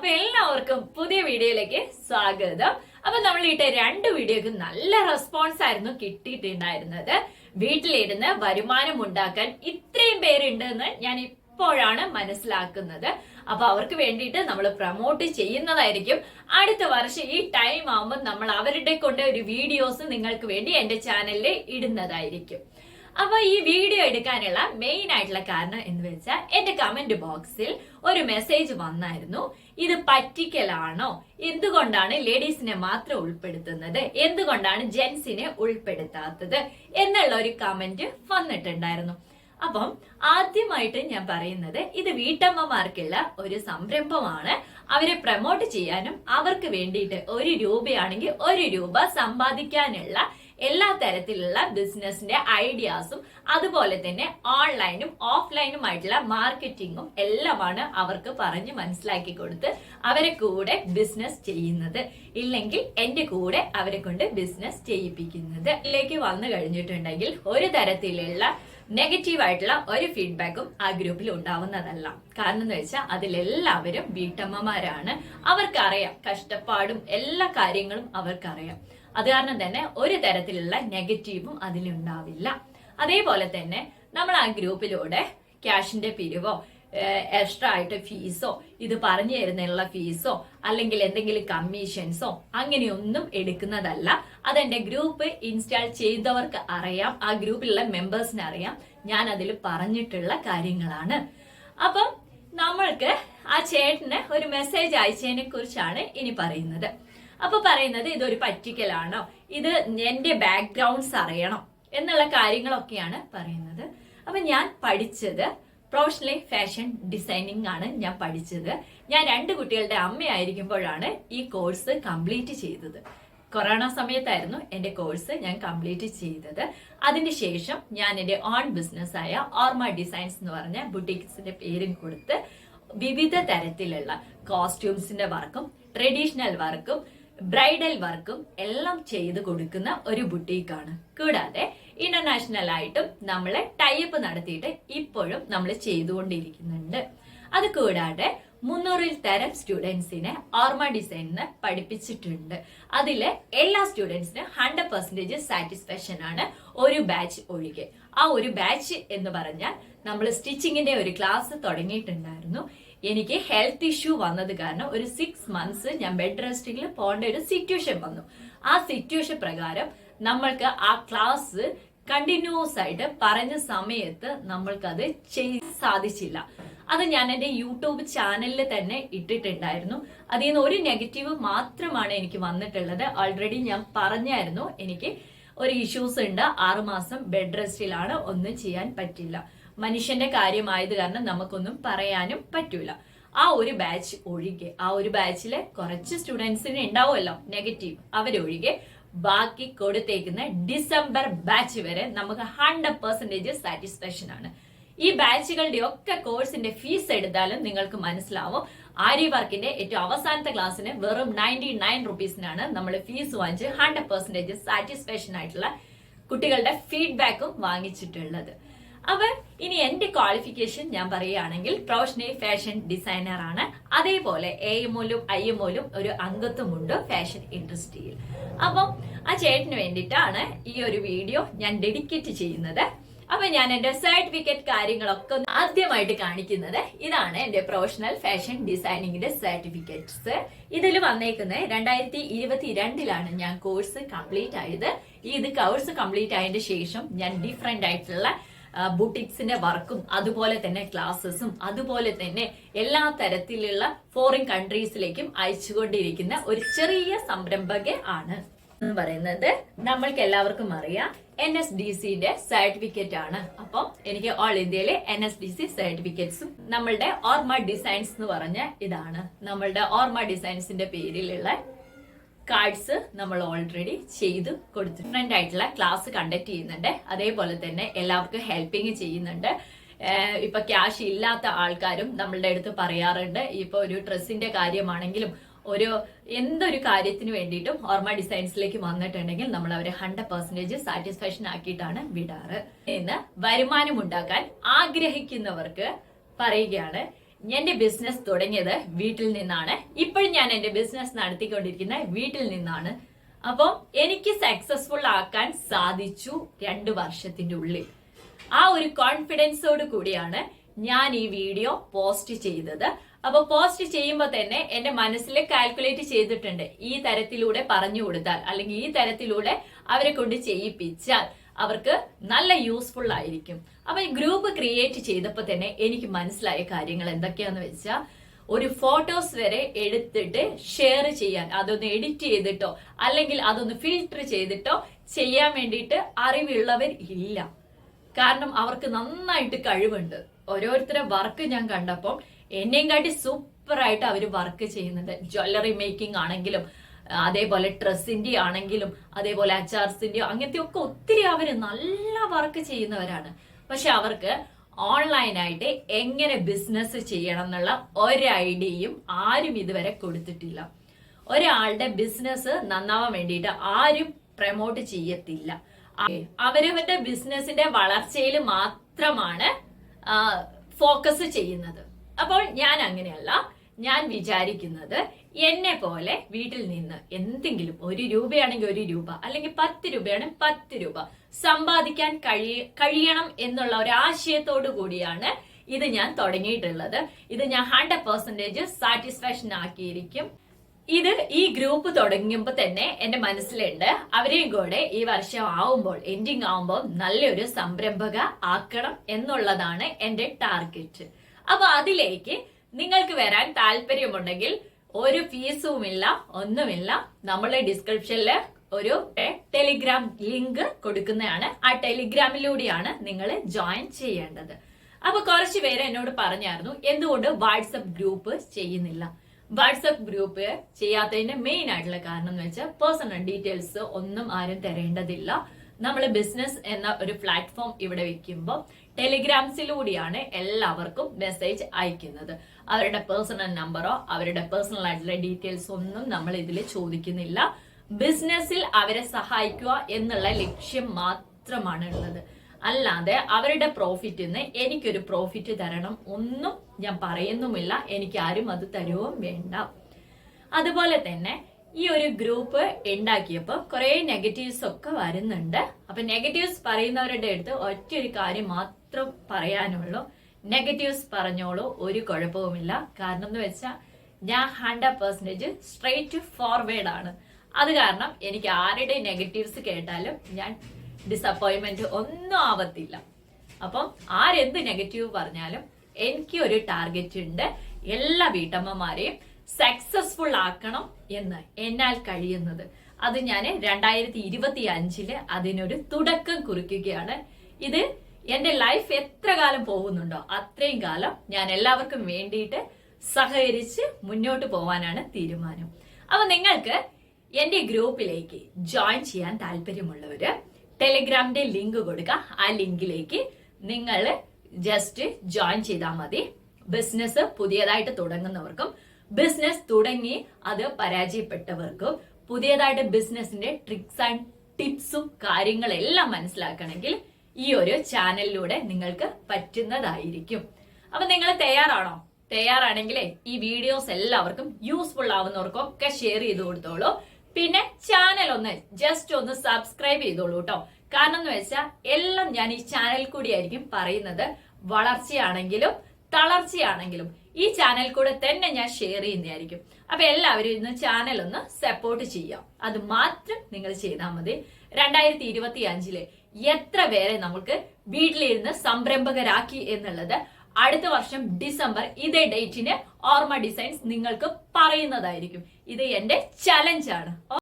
അപ്പൊ എല്ലാവർക്കും പുതിയ വീഡിയോയിലേക്ക് സ്വാഗതം. അപ്പൊ നമ്മൾ ഇട്ട രണ്ട് വീഡിയോക്ക് നല്ല റെസ്പോൺസ് ആയിരുന്നു കിട്ടിയിട്ടുണ്ടായിരുന്നത്. വീട്ടിലിരുന്ന് വരുമാനം ഉണ്ടാക്കാൻ ഇത്രയും പേരുണ്ടെന്ന് ഞാൻ ഇപ്പോഴാണ് മനസ്സിലാക്കുന്നത്. അപ്പൊ അവർക്ക് വേണ്ടിയിട്ട് നമ്മൾ പ്രൊമോട്ട് ചെയ്യുന്നതായിരിക്കും. അടുത്ത വർഷം ഈ ടൈം ആവുമ്പോൾ നമ്മൾ അവരുടെ കൊണ്ട് ഒരു വീഡിയോസ് നിങ്ങൾക്ക് വേണ്ടി എന്റെ ചാനലിൽ ഇടുന്നതായിരിക്കും. അപ്പൊ ഈ വീഡിയോ എടുക്കാനുള്ള മെയിൻ ആയിട്ടുള്ള കാരണം എന്ന് വെച്ചാൽ എന്റെ കമന്റ് ബോക്സിൽ ഒരു മെസ്സേജ് വന്നായിരുന്നു. ഇത് പറ്റിക്കലാണോ? എന്തുകൊണ്ടാണ് ലേഡീസിനെ മാത്രം ഉൾപ്പെടുത്തുന്നത്? എന്തുകൊണ്ടാണ് ജെൻസിനെ ഉൾപ്പെടുത്താത്തത്? എന്നുള്ള ഒരു കമന്റ് വന്നിട്ടുണ്ടായിരുന്നു. അപ്പം ആദ്യമായിട്ട് ഞാൻ പറയുന്നത് ഇത് വീട്ടമ്മമാർക്കുള്ള ഒരു സംരംഭമാണ്. അവരെ പ്രൊമോട്ട് ചെയ്യാനും അവർക്ക് വേണ്ടിയിട്ട് ഒരു രൂപയാണെങ്കിൽ ഒരു രൂപ സമ്പാദിക്കാനുള്ള എല്ലാ തരത്തിലുള്ള ബിസിനസിന്റെ ഐഡിയാസും അതുപോലെ തന്നെ ഓൺലൈനും ഓഫ്ലൈനും ആയിട്ടുള്ള മാർക്കറ്റിങ്ങും എല്ലാമാണ് അവർക്ക് പറഞ്ഞ് മനസ്സിലാക്കി കൊടുത്ത് അവരെ കൂടെ ബിസിനസ് ചെയ്യുന്നത്. ഇല്ലെങ്കിൽ എന്റെ കൂടെ അവരെ കൊണ്ട് ബിസിനസ് ചെയ്യിപ്പിക്കുന്നത്. ഇതിലേക്ക് വന്നു കഴിഞ്ഞിട്ടുണ്ടെങ്കിൽ ഒരു തരത്തിലുള്ള നെഗറ്റീവ് ആയിട്ടുള്ള ഒരു ഫീഡ്ബാക്കും ആ ഗ്രൂപ്പിൽ ഉണ്ടാവുന്നതല്ല. കാരണം എന്ന് വെച്ചാൽ അതിലെല്ലാവരും വീട്ടമ്മമാരാണ്. അവർക്കറിയാം കഷ്ടപ്പാടും എല്ലാ കാര്യങ്ങളും അവർക്കറിയാം. അത് കാരണം തന്നെ ഒരു തരത്തിലുള്ള നെഗറ്റീവും അതിലുണ്ടാവില്ല. അതേപോലെ തന്നെ നമ്മൾ ആ ഗ്രൂപ്പിലൂടെ ക്യാഷിന്റെ പിരിവോ എക്സ്ട്രാ ആയിട്ട് ഫീസോ ഇത് പറഞ്ഞു തരുന്നതിനുള്ള ഫീസോ അല്ലെങ്കിൽ എന്തെങ്കിലും കമ്മീഷൻസോ അങ്ങനെയൊന്നും എടുക്കുന്നതല്ല. അതെന്റെ ഗ്രൂപ്പ് ഇൻസ്റ്റാൾ ചെയ്തവർക്ക് അറിയാം ആ ഗ്രൂപ്പിലുള്ള മെമ്പേഴ്സിന് അറിയാം ഞാൻ അതിൽ പറഞ്ഞിട്ടുള്ള കാര്യങ്ങളാണ്. അപ്പം നമ്മൾക്ക് ആ ചേട്ടന് ഒരു മെസ്സേജ് അയച്ചതിനെ കുറിച്ചാണ് ഇനി പറയുന്നത്. അപ്പൊ പറയുന്നത് ഇതൊരു പറ്റിക്കലാണോ? ഇത് എന്റെ ബാക്ക്ഗ്രൗണ്ട്സ് അറിയണം എന്നുള്ള കാര്യങ്ങളൊക്കെയാണ് പറയുന്നത്. അപ്പൊ ഞാൻ പഠിച്ചത് പ്രൊഫഷണലി ഫാഷൻ ഡിസൈനിങ് ആണ് ഞാൻ പഠിച്ചത്. ഞാൻ രണ്ട് കുട്ടികളുടെ അമ്മയായിരിക്കുമ്പോഴാണ് ഈ കോഴ്സ് കംപ്ലീറ്റ് ചെയ്തത്. കൊറോണ സമയത്തായിരുന്നു എന്റെ കോഴ്സ് ഞാൻ കംപ്ലീറ്റ് ചെയ്തത്. അതിനുശേഷം ഞാൻ എന്റെ ഓൺ ബിസിനസ് ആയ ഓർമ ഡിസൈൻസ് എന്ന് പറഞ്ഞ ബുട്ടീക്സിന്റെ പേരും കൊടുത്ത് വിവിധ തരത്തിലുള്ള കോസ്റ്റ്യൂംസിന്റെ വർക്കും ട്രഡീഷണൽ വർക്കും ബ്രൈഡൽ വർക്കും എല്ലാം ചെയ്ത് കൊടുക്കുന്ന ഒരു ബുട്ടീക്കാണ്. കൂടാതെ ഇന്റർനാഷണൽ ആയിട്ടും നമ്മൾ ടൈപ്പ് നടത്തിയിട്ട് ഇപ്പോഴും നമ്മൾ ചെയ്തുകൊണ്ടിരിക്കുന്നുണ്ട്. അത് കൂടാതെ മുന്നൂറിൽ തരം സ്റ്റുഡൻസിനെ ഓർമ ഡിസൈനിന് പഠിപ്പിച്ചിട്ടുണ്ട്. അതിലെ എല്ലാ സ്റ്റുഡൻസിനും ഹൺഡ്രഡ് പെർസെന്റേജ് സാറ്റിസ്ഫാക്ഷൻ ആണ് ഒരു ബാച്ച് ഒഴികെ. ആ ഒരു ബാച്ച് എന്ന് പറഞ്ഞാൽ നമ്മൾ സ്റ്റിച്ചിങ്ങിന്റെ ഒരു ക്ലാസ് തുടങ്ങിയിട്ടുണ്ടായിരുന്നു. എനിക്ക് ഹെൽത്ത് ഇഷ്യൂ വന്നത് കാരണം ഒരു സിക്സ് മന്ത്സ് ഞാൻ ബെഡ് റെസ്റ്റിംഗിൽ പോകേണ്ട ഒരു സിറ്റുവേഷൻ വന്നു. ആ സിറ്റുവേഷൻ പ്രകാരം നമ്മൾക്ക് ആ ക്ലാസ് കണ്ടിന്യൂസ് ആയിട്ട് പറഞ്ഞ സമയത്ത് നമ്മൾക്കത് ചെയ്യാൻ സാധിച്ചില്ല. അത് ഞാൻ എന്റെ യൂട്യൂബ് ചാനലിൽ തന്നെ ഇട്ടിട്ടുണ്ടായിരുന്നു. അതിൽ നിന്ന് ഒരു നെഗറ്റീവ് മാത്രമാണ് എനിക്ക് വന്നിട്ടുള്ളത്. ഓൾറെഡി ഞാൻ പറഞ്ഞായിരുന്നു എനിക്ക് ഒരു ഇഷ്യൂസ് ഉണ്ട്. ആറുമാസം ബെഡ് റെസ്റ്റിലാണ് ഒന്നും ചെയ്യാൻ പറ്റില്ല. മനുഷ്യന്റെ കാര്യമായത് കാരണം നമുക്കൊന്നും പറയാനും പറ്റൂല. ആ ഒരു ബാച്ച് ഒഴികെ ആ ഒരു ബാച്ചിലെ കുറച്ച് സ്റ്റുഡൻസിന് ഉണ്ടാവുമല്ലോ നെഗറ്റീവ് അവരൊഴികെ ബാക്കി കൊടുത്തേക്കുന്ന ഡിസംബർ ബാച്ച് വരെ നമുക്ക് ഹൺഡ്രഡ് പെർസെന്റേജ് സാറ്റിസ്ഫാക്ഷൻ ആണ്. ഈ ബാച്ചുകളുടെ ഒക്കെ കോഴ്സിന്റെ ഫീസ് എടുത്താലും നിങ്ങൾക്ക് മനസ്സിലാവും. ആര്യ വർക്കിന്റെ ഏറ്റവും അവസാനത്തെ ക്ലാസ്സിന് വെറും നയന്റി നയൻ റുപ്പീസിനാണ് നമ്മൾ ഫീസ് വാങ്ങിച്ച് ഹൺഡ്രഡ് പെർസെന്റേജ് സാറ്റിസ്ഫാക്ഷൻ ആയിട്ടുള്ള കുട്ടികളുടെ ഫീഡ്ബാക്കും വാങ്ങിച്ചിട്ടുള്ളത്. അപ്പൊ ഇനി എന്റെ ക്വാളിഫിക്കേഷൻ ഞാൻ പറയുകയാണെങ്കിൽ പ്രൊഫഷണൽ ഫാഷൻ ഡിസൈനർ ആണ്. അതേപോലെ എ എമ്മോലും ഐ എമ്മോലും ഒരു അംഗത്വമുണ്ട് ഫാഷൻ ഇൻഡസ്ട്രിയിൽ അപ്പം ആ ചേട്ടന് വേണ്ടിയിട്ടാണ് ഈ ഒരു വീഡിയോ ഞാൻ ഡെഡിക്കേറ്റ് ചെയ്യുന്നത്. അപ്പൊ ഞാൻ എന്റെ സർട്ടിഫിക്കറ്റ് കാര്യങ്ങളൊക്കെ ആദ്യമായിട്ട് കാണിക്കുന്നത് ഇതാണ് എന്റെ പ്രൊഫഷണൽ ഫാഷൻ ഡിസൈനിങ്ങിന്റെ സർട്ടിഫിക്കറ്റ്സ് ഇതിൽ വന്നേക്കുന്നത് രണ്ടായിരത്തി ഇരുപത്തിരണ്ടിലാണ് ഞാൻ കോഴ്സ് കംപ്ലീറ്റ് ആയത്. ഇത് കോഴ്സ് കംപ്ലീറ്റ് ആയതിനു ശേഷം ഞാൻ ഡിഫറെന്റ് ആയിട്ടുള്ള ബുട്ടിക്സിന്റെ വർക്കും അതുപോലെ തന്നെ ക്ലാസ്സസും അതുപോലെ തന്നെ എല്ലാ തരത്തിലുള്ള ഫോറിൻ കൺട്രീസിലേക്കും അയച്ചുകൊണ്ടിരിക്കുന്ന ഒരു ചെറിയ സംരംഭക ആണ് എന്ന് പറയുന്നത്. നമ്മൾക്ക് എല്ലാവർക്കും അറിയാം എൻ എസ് ഡി സിന്റെ സർട്ടിഫിക്കറ്റ് ആണ്. അപ്പം എനിക്ക് ഓൾ ഇന്ത്യയിലെ എൻ എസ് ഡി സി സർട്ടിഫിക്കറ്റ്സും നമ്മളുടെ ഓർമ ഡിസൈൻസ് എന്ന് പറഞ്ഞ ഇതാണ്. നമ്മളുടെ ഓർമ ഡിസൈൻസിന്റെ പേരിലുള്ള കാർഡ്സ് നമ്മൾ ഓൾറെഡി ചെയ്ത് കൊടുത്തു ഡിഫറെന്റ് ആയിട്ടുള്ള ക്ലാസ് കണ്ടക്ട് ചെയ്യുന്നുണ്ട്. അതേപോലെ തന്നെ എല്ലാവർക്കും ഹെൽപ്പിംഗ് ചെയ്യുന്നുണ്ട്. ഇപ്പൊ ക്യാഷ് ഇല്ലാത്ത ആൾക്കാരും നമ്മളുടെ അടുത്ത് പറയാറുണ്ട്. ഇപ്പൊ ഒരു ഡ്രസ്സിന്റെ കാര്യമാണെങ്കിലും ഒരു എന്തൊരു കാര്യത്തിന് വേണ്ടിയിട്ടും ഓർമ്മ ഡിസൈൻസിലേക്ക് വന്നിട്ടുണ്ടെങ്കിൽ നമ്മൾ അവരെ ഹൺഡ്രഡ് പെർസെന്റേജ് സാറ്റിസ്ഫാക്ഷൻ ആക്കിയിട്ടാണ് വിടാറ്. ഇന്ന് വരുമാനം ഉണ്ടാക്കാൻ ആഗ്രഹിക്കുന്നവർക്ക് പറയുകയാണ് എന്റെ ബിസിനസ് തുടങ്ങിയത് വീട്ടിൽ നിന്നാണ്. ഇപ്പോഴും ഞാൻ എന്റെ ബിസിനസ് നടത്തിക്കൊണ്ടിരിക്കുന്നത് വീട്ടിൽ നിന്നാണ്. അപ്പം എനിക്ക് സക്സസ്ഫുൾ ആക്കാൻ സാധിച്ചു രണ്ട് വർഷത്തിന്റെ ഉള്ളിൽ. ആ ഒരു കോൺഫിഡൻസോട് കൂടിയാണ് ഞാൻ ഈ വീഡിയോ പോസ്റ്റ് ചെയ്തത്. അപ്പൊ പോസ്റ്റ് ചെയ്യുമ്പോൾ തന്നെ എന്റെ മനസ്സിൽ കാൽക്കുലേറ്റ് ചെയ്തിട്ടുണ്ട്. ഈ തരത്തിലൂടെ പറഞ്ഞു കൊടുത്താൽ അല്ലെങ്കിൽ ഈ തരത്തിലൂടെ അവരെ കൊണ്ട് ചെയ്യിപ്പിച്ചാൽ. അവർക്ക് നല്ല യൂസ്ഫുൾ ആയിരിക്കും. അപ്പൊ ഈ ഗ്രൂപ്പ് ക്രിയേറ്റ് ചെയ്തപ്പോൾ തന്നെ എനിക്ക് മനസ്സിലായ കാര്യങ്ങൾ എന്തൊക്കെയാന്ന് വെച്ചാൽ ഒരു ഫോട്ടോസ് വരെ എടുത്തിട്ട് ഷെയർ ചെയ്യാൻ അതൊന്ന് എഡിറ്റ് ചെയ്തിട്ടോ അല്ലെങ്കിൽ അതൊന്ന് ഫിൽട്ടർ ചെയ്തിട്ടോ ചെയ്യാൻ വേണ്ടിയിട്ട് അറിവുള്ളവർ ഇല്ല. കാരണം അവർക്ക് നന്നായിട്ട് കഴിവുണ്ട്. ഓരോരുത്തരെ വർക്ക് ഞാൻ കണ്ടപ്പോൾ എന്നെയും കാട്ടി സൂപ്പറായിട്ട് അവർ വർക്ക് ചെയ്യുന്നുണ്ട്. ജ്വല്ലറി മേക്കിംഗ് ആണെങ്കിലും അതേപോലെ ഡ്രസ്സിന്റെ ആണെങ്കിലും അതേപോലെ അച്ചാർസിന്റെ അങ്ങനത്തെ ഒക്കെ ഒത്തിരി അവർ നല്ല വർക്ക് ചെയ്യുന്നവരാണ്. പക്ഷെ അവർക്ക് ഓൺലൈനായിട്ട് എങ്ങനെ ബിസിനസ് ചെയ്യണം എന്നുള്ള ഒരു ഐഡിയയും ആരും ഇതുവരെ കൊടുത്തിട്ടില്ല. ഒരാളുടെ ബിസിനസ് നന്നാവാൻ വേണ്ടിയിട്ട് ആരും പ്രമോട്ട് ചെയ്യത്തില്ല. അവരവരുടെ ബിസിനസിന്റെ വളർച്ചയിൽ മാത്രമാണ് ഫോക്കസ് ചെയ്യുന്നത്. അപ്പോൾ ഞാൻ അങ്ങനെയല്ല ഞാൻ വിചാരിക്കുന്നത് എന്നെ പോലെ വീട്ടിൽ നിന്ന് എന്തെങ്കിലും ഒരു രൂപയാണെങ്കിൽ ഒരു രൂപ അല്ലെങ്കിൽ പത്ത് രൂപയാണെങ്കിൽ പത്ത് രൂപ സമ്പാദിക്കാൻ കഴിയ കഴിയണം എന്നുള്ള ഒരു ആശയത്തോടു കൂടിയാണ് ഇത് ഞാൻ തുടങ്ങിയിട്ടുള്ളത്. ഇത് ഞാൻ ഹൺഡ്രഡ് പെർസെന്റേജ് സാറ്റിസ്ഫാക്ഷൻ ആക്കിയിരിക്കും. ഇത് ഈ ഗ്രൂപ്പ് തുടങ്ങുമ്പോൾ തന്നെ എന്റെ മനസ്സിലുണ്ട്. അവരെയും കൂടെ ഈ വർഷം ആവുമ്പോൾ എൻഡിങ് ആവുമ്പോൾ നല്ലൊരു സംരംഭക ആക്കണം എന്നുള്ളതാണ് എന്റെ ടാർഗറ്റ് അപ്പൊ അതിലേക്ക് നിങ്ങൾക്ക് വരാൻ താല്പര്യമുണ്ടെങ്കിൽ ഒരു ഫീസുമില്ല ഒന്നുമില്ല. നമ്മളെ ഡിസ്ക്രിപ്ഷനിൽ ഒരു ടെലിഗ്രാം ലിങ്ക് കൊടുക്കുന്നതാണ്. ആ ടെലിഗ്രാമിലൂടെയാണ് നിങ്ങൾ ജോയിൻ ചെയ്യേണ്ടത്. അപ്പൊ കുറച്ച് പേര് എന്നോട് പറഞ്ഞായിരുന്നു എന്തുകൊണ്ട് വാട്സപ്പ് ഗ്രൂപ്പ് ചെയ്യുന്നില്ല? വാട്സപ്പ് ഗ്രൂപ്പ് ചെയ്യാത്തതിന്റെ മെയിൻ ആയിട്ടുള്ള കാരണം എന്ന് വെച്ചാൽ പേഴ്സണൽ ഡീറ്റെയിൽസ് ഒന്നും ആരും തരേണ്ടതില്ല. നമ്മൾ ബിസിനസ് എന്ന ഒരു പ്ലാറ്റ്ഫോം ഇവിടെ വെക്കുമ്പോൾ ടെലിഗ്രാംസിലൂടെയാണ് എല്ലാവർക്കും മെസ്സേജ് അയക്കുന്നത്. അവരുടെ പേഴ്സണൽ നമ്പറോ അവരുടെ പേഴ്സണൽ ആയിട്ടുള്ള ഡീറ്റെയിൽസ് ഒന്നും നമ്മൾ ഇതിൽ ചോദിക്കുന്നില്ല. ബിസിനസ്സിൽ അവരെ സഹായിക്കുക എന്നുള്ള ലക്ഷ്യം മാത്രമാണ് ഉള്ളത്. അല്ലാതെ അവരുടെ പ്രോഫിറ്റിൽ നിന്ന് എനിക്കൊരു പ്രോഫിറ്റ് തരണം ഒന്നും ഞാൻ പറയുന്നുമില്ല. എനിക്ക് ആരും അത് തരുവും വേണ്ട. അതുപോലെ തന്നെ ഈ ഒരു ഗ്രൂപ്പ് ഉണ്ടാക്കിയപ്പോൾ കുറെ നെഗറ്റീവ്സ് ഒക്കെ വരുന്നുണ്ട്. അപ്പൊ നെഗറ്റീവ്സ് പറയുന്നവരുടെ അടുത്ത് ഒറ്റ ഒരു കാര്യം മാത്രം പറയാനുള്ളൂ. നെഗറ്റീവ്സ് പറഞ്ഞോളൂ ഒരു കുഴപ്പവുമില്ല. കാരണം എന്ന് വെച്ചാൽ ഞാൻ ഹൺഡ്രഡ് പെർസെന്റേജ് സ്ട്രെയിറ്റ് ഫോർവേഡ് ആണ്. അത് കാരണം എനിക്ക് ആരുടെ നെഗറ്റീവ്സ് കേട്ടാലും ഞാൻ ഡിസപ്പോയിന്റ്മെന്റ് ഒന്നും ആവത്തില്ല. അപ്പം ആരെന്ത് നെഗറ്റീവ് പറഞ്ഞാലും എനിക്ക് ഒരു ടാർഗറ്റ് ഉണ്ട്. എല്ലാ വീട്ടമ്മമാരെയും സക്സസ്ഫുൾ ആക്കണം എന്ന് എന്നാൽ കഴിയുന്നത്. അത് ഞാൻ രണ്ടായിരത്തി ഇരുപത്തി അഞ്ചിൽ അതിനൊരു തുടക്കം കുറിക്കുകയാണ്. ഇത് എന്റെ ലൈഫ് എത്ര കാലം പോകുന്നുണ്ടോ അത്രയും കാലം ഞാൻ എല്ലാവർക്കും വേണ്ടിയിട്ട് സഹകരിച്ച് മുന്നോട്ട് പോവാനാണ് തീരുമാനം. അപ്പൊ നിങ്ങൾക്ക് എന്റെ ഗ്രൂപ്പിലേക്ക് ജോയിൻ ചെയ്യാൻ താല്പര്യമുള്ളവര് ടെലിഗ്രാമിന്റെ ലിങ്ക് കൊടുക്കുക. ആ ലിങ്കിലേക്ക് നിങ്ങൾ ജസ്റ്റ് ജോയിൻ ചെയ്താൽ മതി. ബിസിനസ് പുതിയതായിട്ട് തുടങ്ങുന്നവർക്കും ബിസിനസ് തുടങ്ങി അത് പരാജയപ്പെട്ടവർക്കും പുതിയതായിട്ട് ബിസിനസിന്റെ ട്രിക്സ് ആൻഡ് ടിപ്സും കാര്യങ്ങളെല്ലാം മനസ്സിലാക്കണമെങ്കിൽ ഈ ഒരു ചാനലിലൂടെ നിങ്ങൾക്ക് പറ്റുന്നതായിരിക്കും. അപ്പൊ നിങ്ങൾ തയ്യാറാണോ? തയ്യാറാണെങ്കിലേ ഈ വീഡിയോസ് എല്ലാവർക്കും യൂസ്ഫുൾ ആവുന്നവർക്കൊക്കെ ഷെയർ ചെയ്ത് കൊടുത്തോളൂ. പിന്നെ ചാനൽ ഒന്ന് ജസ്റ്റ് ഒന്ന് സബ്സ്ക്രൈബ് ചെയ്തോളൂ കേട്ടോ കാരണം എന്ന് വെച്ചാൽ എല്ലാം ഞാൻ ഈ ചാനൽ കൂടിയായിരിക്കും പറയുന്നത്. വളർച്ചയാണെങ്കിലും തളർച്ചയാണെങ്കിലും ഈ ചാനൽ കൂടെ തന്നെ ഞാൻ ഷെയർ ചെയ്യുന്നതായിരിക്കും. അപ്പൊ എല്ലാവരും ഇന്ന് ചാനൽ ഒന്ന് സപ്പോർട്ട് ചെയ്യാം. അത് മാത്രം നിങ്ങൾ ചെയ്താൽ മതി. രണ്ടായിരത്തി ഇരുപത്തി അഞ്ചിൽ എത്ര പേരെ നമുക്ക് വീട്ടിലിരുന്ന് സംരംഭകരാക്കി എന്നുള്ളത് അടുത്ത വർഷം ഡിസംബർ ഇതേ ഡേറ്റിന് ഓർമ്മ ഡിസൈൻസ് നിങ്ങൾക്ക് പറയുന്നതായിരിക്കും. ഇത് എന്റെ ചലഞ്ചാണ്